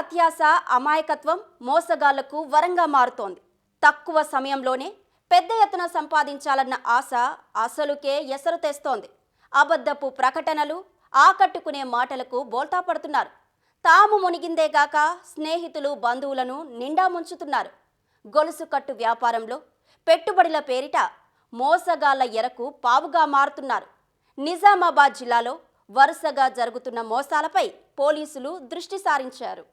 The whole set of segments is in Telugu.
అత్యాస అమాయకత్వం మోసగాళ్ళకు వరంగా మారుతోంది. తక్కువ సమయంలోనే పెద్ద ఎత్తున సంపాదించాలన్న ఆశ అసలుకే ఎసరు తెస్తోంది. అబద్ధపు ప్రకటనలు ఆకట్టుకునే మాటలకు బోల్తా పడుతున్నారు. తాము మునిగిందేగాక స్నేహితులు బంధువులను నిండా ముంచుతున్నారు. గొలుసు కట్టు వ్యాపారంలో పెట్టుబడుల పేరిట మోసగాళ్ళ ఎరకు పావుగా మారుతున్నారు. నిజామాబాద్ జిల్లాలో వరుసగా జరుగుతున్న మోసాలపై పోలీసులు దృష్టి సారించారు.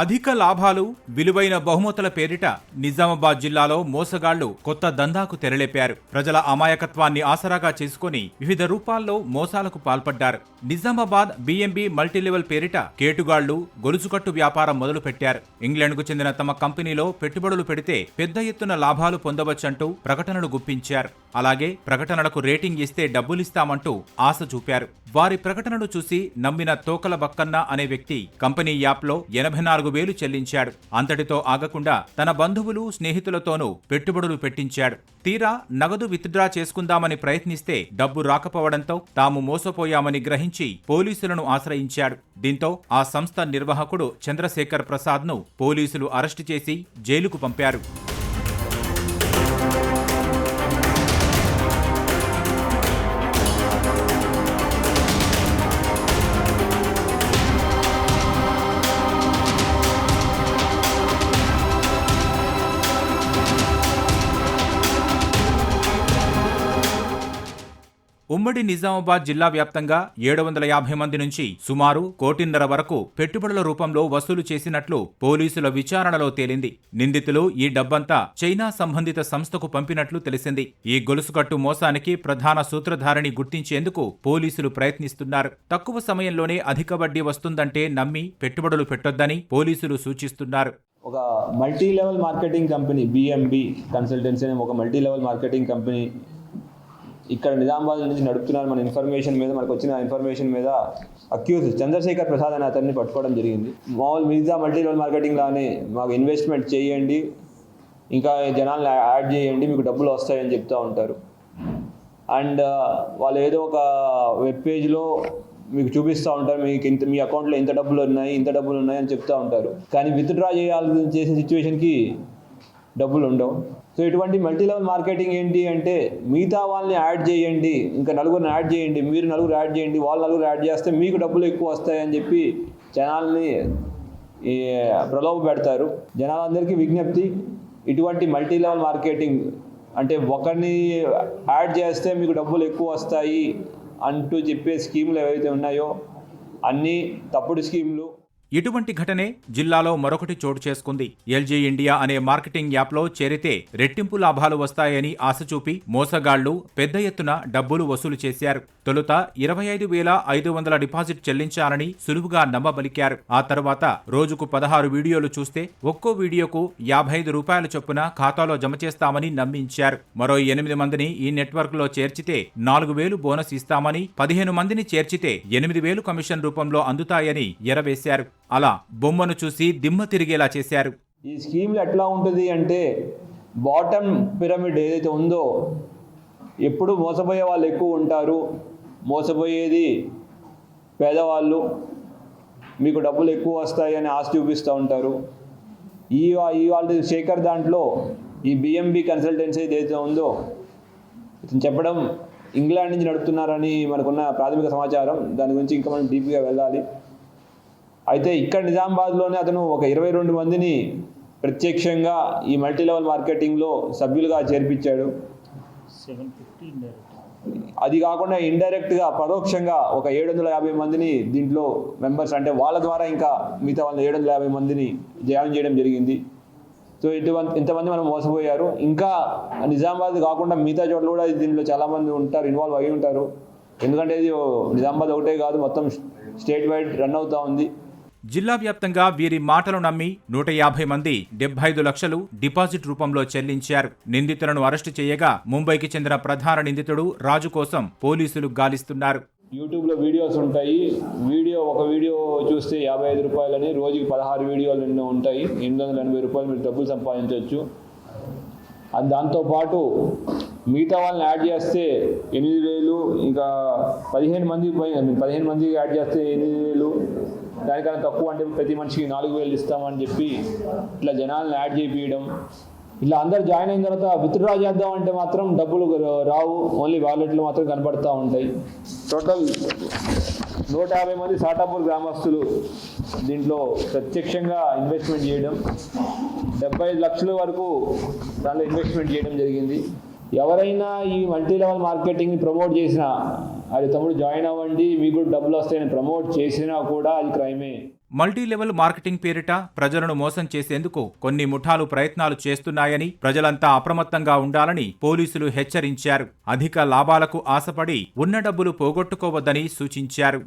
అధిక లాభాలు విలువైన బహుమతుల పేరిట నిజామాబాద్ జిల్లాలో మోసగాళ్ళు కొత్త దందాకు తెరలేపారు. ప్రజల అమాయకత్వాన్ని ఆసరాగా చేసుకుని వివిధ రూపాల్లో మోసాలకు పాల్పడ్డారు. నిజామాబాద్ బిఎంబి మల్టీలెవెల్ పేరిట కేటుగాళ్ళు గొలుసుకట్టు వ్యాపారం మొదలుపెట్టారు. ఇంగ్లాండ్కు చెందిన తమ కంపెనీలో పెట్టుబడులు పెడితే పెద్ద ఎత్తున లాభాలు పొందవచ్చంటూ ప్రకటనలు గుప్పించారు. అలాగే ప్రకటనలకు రేటింగ్ ఇస్తే డబ్బులిస్తామంటూ ఆశ చూపారు. వారి ప్రకటనను చూసి నమ్మిన తోకల బక్కన్న అనే వ్యక్తి కంపెనీ యాప్లో ఎనభై నాలుగు వేలు చెల్లించాడు. అంతటితో ఆగకుండా తన బంధువులు స్నేహితులతోనూ పెట్టుబడులు పెట్టించాడు. తీరా నగదు విత్డ్రా చేసుకుందామని ప్రయత్నిస్తే డబ్బు రాకపోవడంతో తాము మోసపోయామని గ్రహించి పోలీసులను ఆశ్రయించాడు. దీంతో ఆ సంస్థ నిర్వాహకుడు చంద్రశేఖర్ ప్రసాద్ను పోలీసులు అరెస్టు చేసి జైలుకు పంపారు. ఉమ్మడి నిజామాబాద్ జిల్లా వ్యాప్తంగా ఏడు వందల యాభై మంది నుంచి సుమారు కోటిన్నర వరకు పెట్టుబడుల రూపంలో వసూలు చేసినట్లు పోలీసుల విచారణలో తేలింది. నిందితులు ఈ డబ్బంతా చైనా సంబంధిత సంస్థకు పంపినట్లు తెలిసింది. ఈ గొలుసుకట్టు మోసానికి ప్రధాన సూత్రధారిని గుర్తించేందుకు పోలీసులు ప్రయత్నిస్తున్నారు. తక్కువ సమయంలోనే అధిక వడ్డీ వస్తుందంటే నమ్మి పెట్టుబడులు పెట్టొద్దని పోలీసులు సూచిస్తున్నారు. ఒక multi level marketing company BMB consultancy అనే ఒక మల్టీ లెవెల్ మార్కెటింగ్ కంపెనీ ఇక్కడ నిజామాబాద్ నుంచి నడుపుతున్నారు మన ఇన్ఫర్మేషన్ మీద మనకు వచ్చిన ఇన్ఫర్మేషన్ మీద అక్యూజ్ చంద్రశేఖర్ ప్రసాద్ అనే అతన్ని పట్టుకోవడం జరిగింది. మామూలు మిగతా మల్టీ లెవెల్ మార్కెటింగ్ లానే మాకు ఇన్వెస్ట్మెంట్ చేయండి ఇంకా జనాలను యాడ్ చేయండి మీకు డబ్బులు వస్తాయని చెప్తూ ఉంటారు. అండ్ uh, వాళ్ళు ఏదో ఒక వెబ్ పేజ్లో మీకు చూపిస్తూ ఉంటారు మీకు ఇంత మీ అకౌంట్లో ఇంత డబ్బులు ఉన్నాయి ఇంత డబ్బులు ఉన్నాయి అని చెప్తూ ఉంటారు. కానీ విత్డ్రా చేయాలి చేసే సిచ్యువేషన్కి డబ్బులు ఉండవు సో ఇటువంటి మల్టీ లెవెల్ మార్కెటింగ్ ఏంటి అంటే మిగతా వాళ్ళని యాడ్ చేయండి ఇంకా నలుగురిని యాడ్ చేయండి మీరు నలుగురు యాడ్ చేయండి వాళ్ళు నలుగురు యాడ్ చేస్తే మీకు డబ్బులు ఎక్కువ వస్తాయని చెప్పి జనాల్ని ఈ ప్రలోభ పెడతారు. జనాలందరికీ విజ్ఞప్తి ఇటువంటి మల్టీ లెవెల్ మార్కెటింగ్ అంటే ఒకరిని యాడ్ చేస్తే మీకు డబ్బులు ఎక్కువ వస్తాయి అంటూ చెప్పే స్కీములు ఏవైతే ఉన్నాయో అన్నీ తప్పుడు స్కీములు. ఇటువంటి ఘటనే జిల్లాలో మరొకటి చోటు చేసుకుంది. ఎల్జీ ఇండియా అనే మార్కెటింగ్ యాప్లో చేరితే రెట్టింపు లాభాలు వస్తాయని ఆశ చూపి మోసగాళ్ళు పెద్ద ఎత్తున డబ్బులు వసూలు చేశారు. తొలుత ఇరవై ఐదు వేల ఐదు వందల డిపాజిట్ చెల్లించాలని సులువుగా నమ్మబలికారు. ఆ తర్వాత రోజుకు పదహారు వీడియోలు చూస్తే ఒక్కో వీడియోకు యాభై ఐదు రూపాయల చొప్పున ఖాతాలో జమ చేస్తామని నమ్మించారు. మరో ఎనిమిది మందిని ఈ నెట్వర్క్లో చేర్చితే నాలుగు వేలు బోనస్ ఇస్తామని పదిహేను మందిని చేర్చితే ఎనిమిది వేలు కమిషన్ రూపంలో అందుతాయని ఎరవేశారు. అలా బొమ్మను చూసి దిమ్మ తిరిగేలా చేశారు. ఈ స్కీమ్లు ఎట్లా ఉంటుంది అంటే బాటమ్ పిరమిడ్ ఏదైతే ఉందో ఎప్పుడు మోసపోయే వాళ్ళు ఎక్కువ ఉంటారు. మోసపోయేది పేదవాళ్ళు. మీకు డబ్బులు ఎక్కువ వస్తాయి అని ఆశ చూపిస్తూ ఉంటారు. ఈ ఈ వాళ్ళ శేఖర్ దాంట్లో ఈ బిఎంబి కన్సల్టెన్సీ ఏదైతే ఉందో ఇతను చెప్పడం ఇంగ్లాండ్ నుంచి నడుపుతున్నారని మనకున్న ప్రాథమిక సమాచారం. దాని గురించి ఇంకా మనం డీప్గా వెళ్ళాలి. అయితే ఇక్కడ నిజామాబాద్లోనే అతను ఒక ఇరవై రెండు మందిని ప్రత్యక్షంగా ఈ మల్టీ లెవెల్ మార్కెటింగ్లో సభ్యులుగా చేర్పించాడు. అది కాకుండా ఇండైరెక్ట్గా పరోక్షంగా ఒక ఏడు వందల యాభై మందిని దీంట్లో మెంబర్స్ అంటే వాళ్ళ ద్వారా ఇంకా మిగతా వాళ్ళ ఏడు వందల యాభై మందిని జాయిన్ చేయడం జరిగింది. సో ఇటువంటి ఇంతమంది మనం మోసపోయారు. ఇంకా నిజామాబాద్ కాకుండా మిగతా చోట్ల కూడా దీంట్లో చాలామంది ఉంటారు ఇన్వాల్వ్ అయి ఉంటారు. ఎందుకంటే ఇది నిజామాబాద్ ఒకటే కాదు మొత్తం స్టేట్ వైడ్ రన్ అవుతా ఉంది. జిల్లా వ్యాప్తంగా వీరి మాటలు నమ్మి నూట యాభై మంది డెబ్బై ఐదు లక్షలు డిపాజిట్ రూపంలో చెల్లించారు. నిందితులను అరెస్టు చేయగా ముంబైకి చెందిన ప్రధాన నిందితుడు రాజు కోసం పోలీసులు గాలిస్తున్నారు. యూట్యూబ్లో వీడియోస్ ఉంటాయి. వీడియో ఒక వీడియో చూస్తే యాభై ఐదు రూపాయలని రోజుకి పదహారు వీడియోలు ఎన్నో ఉంటాయి. ఎనిమిది వందల ఎనభై రూపాయలు మీరు డబ్బులు సంపాదించవచ్చు. అది దాంతోపాటు మిగతా వాళ్ళని యాడ్ చేస్తే ఎనిమిది వేలు ఇంకా పదిహేను మంది పదిహేను మందికి యాడ్ చేస్తే ఎనిమిది వేలు. దానికన్నా తక్కువ అంటే ప్రతి మనిషికి నాలుగు వేలు ఇస్తామని చెప్పి ఇట్లా జనాలను యాడ్ చేయించడం ఇలా అందరు జాయిన్ అయిన తర్వాత విత్డ్రా చేద్దాం అంటే మాత్రం డబ్బులు రావు. ఓన్లీ వాలెట్లు మాత్రం కనబడుతూ ఉంటాయి. టోటల్ నూట యాభై మంది సాటాపూర్ గ్రామస్తులు దీంట్లో ప్రత్యక్షంగా ఇన్వెస్ట్మెంట్ చేయడం. డెబ్బై ఐదు లక్షల వరకు దాంట్లో ఇన్వెస్ట్మెంట్ చేయడం జరిగింది. ఎవరైనా ఈ మల్టీ లెవెల్ మార్కెటింగ్ని ప్రమోట్ చేసినా అది తమ్ముడు జాయిన్ అవ్వండి మీకు కూడా డబ్బులు వస్తాయని ప్రమోట్ చేసినా కూడా అది క్రైమే. మల్టీ లెవెల్ మార్కెటింగ్ పేరిట ప్రజలను మోసం చేసేందుకు కొన్ని ముఠాలు ప్రయత్నాలు చేస్తున్నాయని ప్రజలంతా అప్రమత్తంగా ఉండాలని పోలీసులు హెచ్చరించారు. అధిక లాభాలకు ఆశపడి ఉన్న డబ్బులు పోగొట్టుకోవద్దని సూచించారు.